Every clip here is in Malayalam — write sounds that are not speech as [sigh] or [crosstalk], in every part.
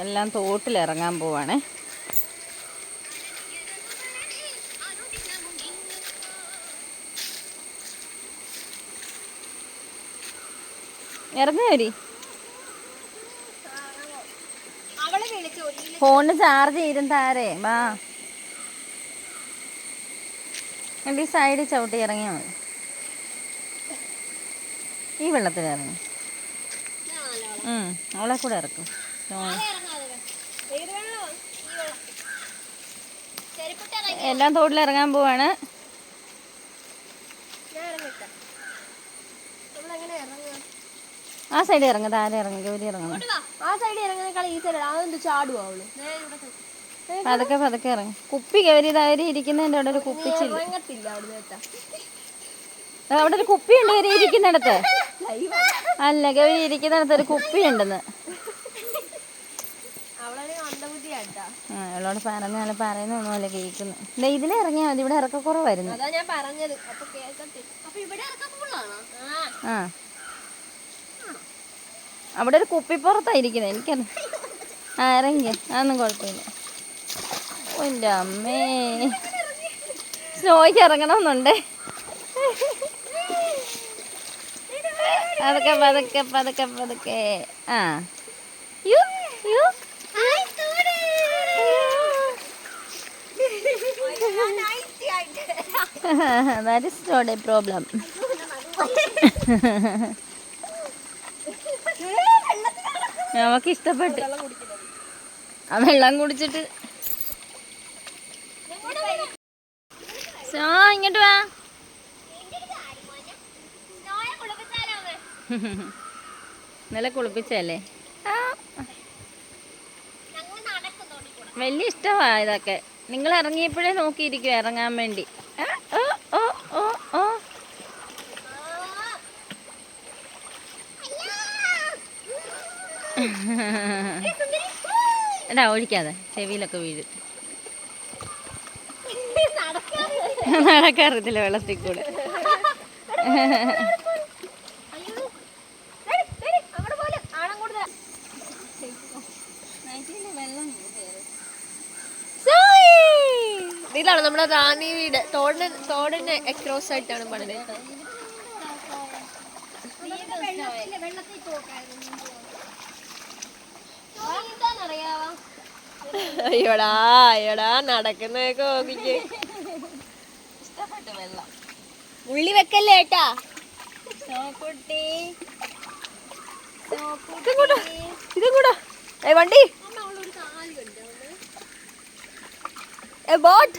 എല്ലാം തോട്ടിലിറങ്ങാൻ പോവാണേ. ഇറങ്ങി ഫോണ് ചാർജ് ചെയ്തിരുന്നാരേ വാ. ഈ സൈഡിൽ ചവിട്ടി ഇറങ്ങിയാൽ മതി. ഈ വെള്ളത്തിൽ ഇറങ്ങി അവളെ കൂടെ ഇറക്കും. എല്ലാം തോട്ടിൽ ഇറങ്ങാൻ പോവാണ്. ആ സൈഡിൽ ഇറങ്ങ താരം ഇറങ്ങി ജോലി ഇറങ്ങണം ആ സൈഡിൽ ഇറങ്ങുന്നേക്കാൾ ഈ സൈഡ് അതെന്ത് ചാടുവാ അവൾ? പതുക്കെ പതുക്കെ ഇറങ്ങി. കുപ്പി ഗൗരി താരി ഇരിക്കുന്നതിന്റെ അവിടെ ഒരു കുപ്പിച്ചില്ല. അവിടെ ഒരു കുപ്പി ഉണ്ട് ഇരിക്കുന്നിടത്ത്. അല്ല ഗൗരി ഇരിക്കുന്നിടത്ത് ഒരു കുപ്പി ഉണ്ടെന്ന് അവളെ അവളോട് പറഞ്ഞാൽ പറയുന്ന ഒന്നുമല്ല കേൾക്കുന്നു. ഇതിലെ ഇറങ്ങിയാൽ മതി ഇവിടെ ഇറക്കക്കുറവായിരുന്നു. ആ. അവിടെ ഒരു കുപ്പിപ്പുറത്തായിരിക്കുന്നത് എനിക്കറി എനിക്കറിയാം. ആ ഇറങ്ങി. അതൊന്നും കുഴപ്പമില്ല. എന്റെ അമ്മേ. സ്നോയ്ക്ക് ഇറങ്ങണമെന്നുണ്ടേ. പതുക്കെ പതുക്കെ പതുക്കെ പതുക്കെ. ആ. You you that [laughs] is not a problem [laughs] നമുക്ക് ഇഷ്ടപ്പെട്ട് ആ വെള്ളം കുടിച്ചിട്ട്. സോ ഇങ്ങോട്ട് വാ. [laughs] ഇന്നലെ കുളിപ്പിച്ചല്ലേ വലിയ ഇഷ്ടമാ ഇതൊക്കെ. നിങ്ങൾ ഇറങ്ങിയപ്പോഴേ നോക്കിയിരിക്കും ഇറങ്ങാൻ വേണ്ടി. എടാ ഒഴിക്കാതെ. ചെവിയിലൊക്കെ വീഴും. നടക്കാറില്ല. വെള്ളത്തിൽ കൂടെ. ഇതാണ് നമ്മുടെ റാണി വീട്. തോടിന് തോടിന് അക്രോസ് ആയിട്ടാണ് പണിത്. അയ്യോടാ അയ്യോടാ നടക്കുന്നതൊക്കെ നോക്കിക്ക് ഉള്ളി വെക്കല്ലേ ഏട്ടാ? ഇതും കൂടാ ഇതും കൂടാ ഏ വണ്ടി ബോട്ട്.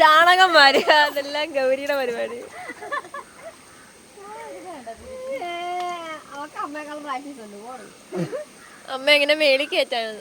ചാണകം വരിക അതെല്ലാം ഗൗരിയുടെ പരിപാടി. അമ്മ എങ്ങനെ മേളിക്കേറ്റാണ്